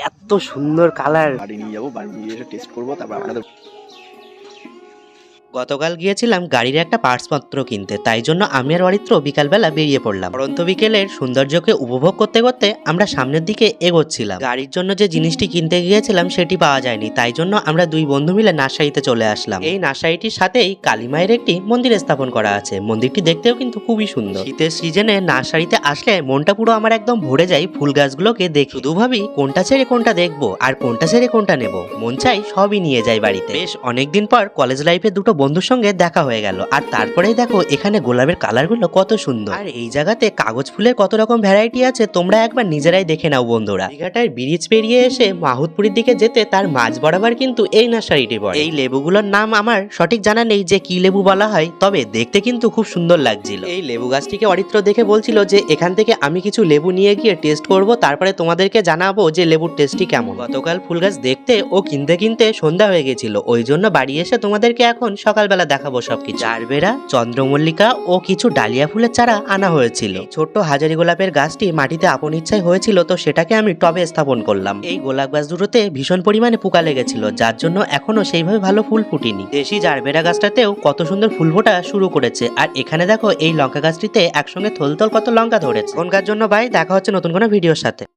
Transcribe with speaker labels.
Speaker 1: এত সুন্দর কালার
Speaker 2: বাড়ি নিয়ে যাব বাড়ি নিয়ে টেস্ট করব তারপর আপনাদের
Speaker 1: গতকাল গিয়েছিলাম গাড়ির একটা পার্টসপত্র কিনতে, তাই জন্য আমি আর অরিত্র বিকালবেলা বেরিয়ে পড়লাম। পরন্ত বিকেলের সৌন্দর্যকে উপভোগ করতে করতে আমরা সামনের দিকে এগোচ্ছিলাম। গাড়ির জন্য যে জিনিসটি কিনতে গিয়েছিলাম সেটি পাওয়া যায়নি, তাই জন্য আমরা দুই বন্ধু মিলে নার্সারিতে চলে আসলাম। এই নার্সারিটির সাথেই কালীমায়ের একটি মন্দির স্থাপন করা আছে। মন্দিরটি দেখতেও কিন্তু খুবই সুন্দর। শীতের সিজনে নার্সারিতে আসলে মনটা পুরো আমার একদম ভরে যায় ফুল গাছগুলোকে দেখে। শুধু ভাবি কোনটা ছেড়ে কোনটা দেখব আর কোনটা ছেড়ে কোনটা নেব। মন চাই সবই নিয়ে যাই বাড়িতে। বেশ অনেকদিন পর কলেজ লাইফে দুটো বন্ধুর সঙ্গে দেখা হয়ে গেল। আর তারপরেই দেখো, এখানে গোলাপের কালারগুলো কত সুন্দর। আর এই জায়গাতে কাগজ ফুলের কত রকম ভ্যারাইটি আছে, তোমরা একবার নিজেরাই দেখে নাও বন্ধুরা। দীঘাটার ব্রিজ পেরিয়ে এসে মাহুতপুরের দিকে যেতে তার মাঝ বরাবর কিন্তু এই নার্সারিটি পড়ে এই লেবুগুলোর নাম আমার সঠিক জানা নেই যে কি লেবু বলা হয়, তবে দেখতে কিন্তু খুব সুন্দর লাগছিল। এই লেবু গাছটিকে অরিত্র দেখে বলছিল যে, এখান থেকে আমি কিছু লেবু নিয়ে গিয়ে টেস্ট করব, তারপরে তোমাদেরকে জানাব যে লেবুর টেস্টটি কেমন। গতকাল ফুল গাছ দেখতে ও কিনতে কিনতে সন্ধ্যা হয়ে গেছিল। ওই জন্য বাড়ি এসে তোমাদেরকে এখন সকালবেলা দেখাবো সবকিছু। জারবেরা, চন্দ্রমল্লিকা ও কিছু ডালিয়া ফুলের চারা আনা হয়েছিল। ছোট্ট হাজারি গোলাপের গাছটি মাটিতে আপন ইচ্ছায় হয়েছিল, তো সেটাকে আমি টবে স্থাপন করলাম। এই গোলাপ গাছ দুটোতে ভীষণ পরিমাণে পোকা লেগেছিল, যার জন্য এখনও সেইভাবে ভালো ফুল ফুটিনি। দেশি জারবেরা গাছটাতেও কত সুন্দর ফুল ফোটা শুরু করেছে। আর এখানে দেখো, এই লঙ্কা গাছটিতে একসঙ্গে থলথল কত লঙ্কা ধরেছে। এখনকার জন্য ভাই, দেখা হচ্ছে নতুন কোনো ভিডিওর সাথে।